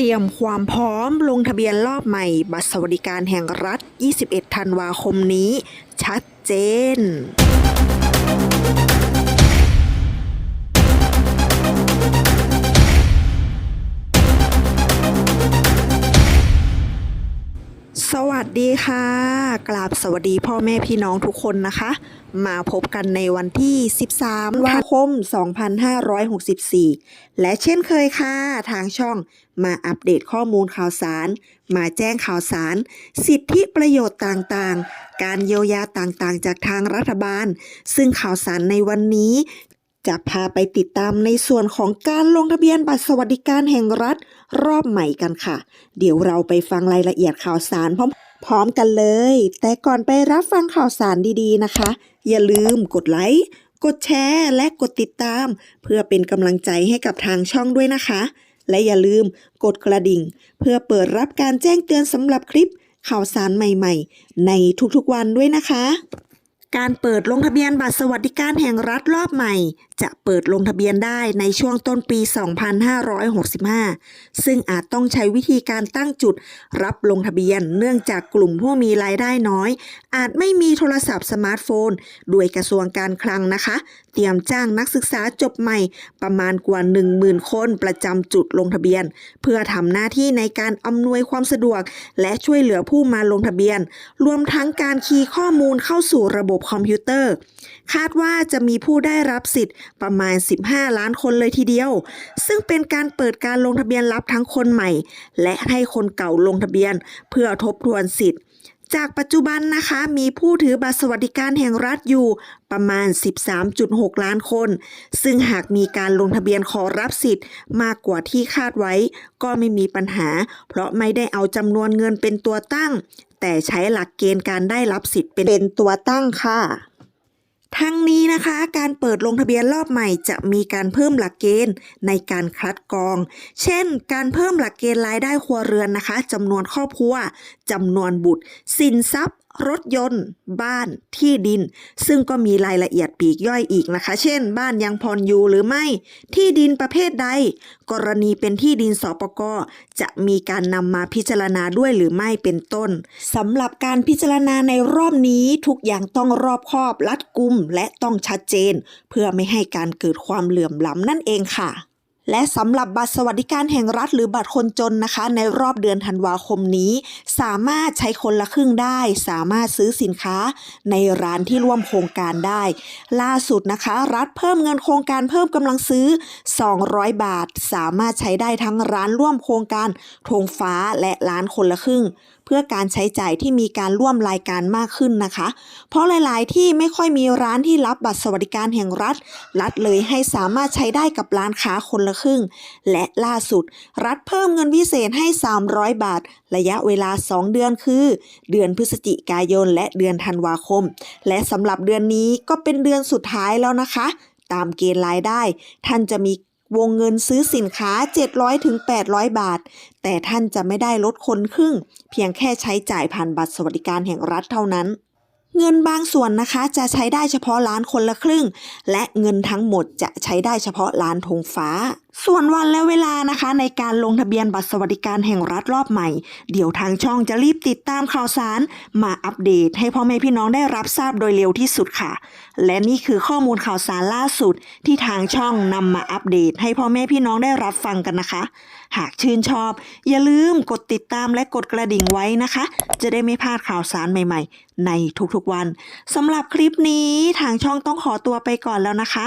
ตรียมความพร้อมลงทะเบียนรอบใหม่ บัตรสวัสดิการแห่งรัฐ 21 ธันวาคมนี้ ชัดเจน สวัสดีค่ะ กราบสวัสดีพ่อแม่พี่น้องทุกคนนะคะ มาพบกันในวันที่ 13ธันวาคม 2564 และเช่นเคยค่ะ ทางช่องมาอัปเดตข้อมูลข่าวสาร มาแจ้งข่าวสาร สิทธิประโยชน์ต่างๆ การเยียวยาต่างๆ จากทางรัฐบาล ซึ่งข่าวสารในวันนี้ จะพาไปติดตามในส่วนของการลงทะเบียนบัตรสวัสดิการแห่งรัฐรอบใหม่กันค่ะ เดี๋ยวเราไปฟังรายละเอียดข่าวสารพร้อมพร้อมกันเลย แต่ก่อนไปรับฟังข่าวสารดีๆนะคะ อย่าลืมกดไลค์กดแชร์และกดติดตาม เพื่อเป็นกำลังใจให้กับทางช่องด้วยนะคะ และอย่าลืมกดกระดิ่ง เพื่อเปิดรับการแจ้งเตือนสำหรับคลิปข่าวสารใหม่ๆ ในทุกๆวันด้วยนะคะ การเปิดลงทะเบียนบัตรสวัสดิการแห่งรัฐรอบใหม่ จะเปิดลงทะเบียนได้ในช่วงต้นปี 2565 ซึ่งอาจต้องใช้วิธีการตั้งจุดรับลงทะเบียน เนื่องจากกลุ่มผู้มีรายได้น้อย อาจไม่มีโทรศัพท์สมาร์ทโฟน ด้วยกระทรวงการคลังนะคะ เตรียมจ้างนักศึกษาจบใหม่ประมาณกว่า 10,000 คนประจำจุดลงทะเบียน เพื่อทำหน้าที่ในการอำนวยความสะดวก และช่วยเหลือผู้มาลงทะเบียน รวมทั้งการคีย์ข้อมูลเข้าสู่ระบบคอมพิวเตอร์ คาดว่าจะมีผู้ได้รับสิทธิ์ประมาณ 15 ล้านคนเลยทีเดียว ซึ่งเป็นการเปิดการลงทะเบียนรับทั้งคนใหม่ และให้คนเก่าลงทะเบียนเพื่อทบทวนสิทธิ์จากปัจจุบันนะคะมีผู้ถือบัตรสวัสดิการแห่งรัฐอยู่ประมาณ 13.6 ล้านคน ซึ่งหากมีการลงทะเบียนขอรับสิทธิ์มากกว่าที่คาดไว้ ก็ไม่มีปัญหา เพราะไม่ได้เอาจำนวนเงินเป็นตัวตั้ง แต่ใช้หลักเกณฑ์การได้รับสิทธิ์เป็นตัวตั้งค่ะ ทั้งนี้นะคะการเปิดลงทะเบียนรอบใหม่จะมีการเพิ่มหลักเกณฑ์ในการคัดกรอง เช่น การเพิ่มหลักเกณฑ์รายได้ครัวเรือนนะคะจำนวนครอบครัวจำนวนบุตร สินทรัพย์ รถยนต์ บ้านที่ดิน ซึ่งก็มีรายละเอียดปีกย่อยอีกนะคะ เช่น บ้านยังพรอยู่หรือไม่ ที่ดินประเภทใด กรณีเป็นที่ดินสปกจะมีการนำมาพิจารณาด้วยหรือไม่เป็นต้นสำหรับการพิจารณาในรอบนี้ทุกอย่างต้องรอบคอบรัดกุมและต้องชัดเจน เพื่อไม่ให้การเกิดความเหลื่อมล้ำนั่นเองค่ะ และสำหรับบัตรสวัสดิการแห่งรัฐหรือบัตรคนจนนะคะ ในรอบเดือนธันวาคมนี้ สามารถใช้คนละครึ่งได้ สามารถซื้อสินค้าในร้านที่ร่วมโครงการได้ ล่าสุดนะคะ รัฐเพิ่มเงินโครงการเพิ่มกำลังซื้อ 200 บาท สามารถใช้ได้ทั้งร้านร่วมโครงการธงฟ้าและร้านคนละครึ่ง เพื่อการใช้จ่ายที่มีการร่วมรายการมากขึ้นนะคะ เพราะหลายๆ ที่ไม่ค่อยมีร้านที่รับบัตรสวัสดิการแห่งรัฐ รัฐเลยให้สามารถใช้ได้กับร้านค้าคนละครึ่ง และล่าสุด รัฐเพิ่มเงินพิเศษให้ 300 บาท ระยะเวลา 2 เดือนคือ เดือนพฤศจิกายนและเดือนธันวาคม และสำหรับเดือนนี้ก็เป็นเดือนสุดท้ายแล้วนะคะ ตามเกณฑ์รายได้ ท่านจะมีวงเงินซื้อสินค้า 700ถึง800 บาท แต่ท่านจะไม่ได้ลดคนครึ่ง เพียงแค่ใช้จ่ายผ่านบัตรสวัสดิการแห่งรัฐเท่านั้น เงินบางส่วนนะคะจะใช้ได้เฉพาะร้านคนละครึ่ง และเงินทั้งหมดจะใช้ได้เฉพาะร้านธงฟ้าส่วนวันและเวลานะคะ ในการลงทะเบียนบัตรสวัสดิการแห่งรัฐรอบใหม่ เดี๋ยวทางช่องจะรีบติดตามข่าวสาร มาอัปเดตให้พ่อแม่พี่น้องได้รับทราบโดยเร็วที่สุดค่ะ และนี่คือข้อมูลข่าวสารล่าสุด ที่ทางช่องนำมาอัปเดต ให้พ่อแม่พี่น้องได้รับฟังกันนะคะ หากชื่นชอบ อย่าลืมกดติดตามและกดกระดิ่งไว้นะคะ จะได้ไม่พลาดข่าวสารใหม่ ๆ ในทุกๆวันสำหรับคลิปนี้ทางช่องต้องขอตัวไปก่อนแล้วนะคะ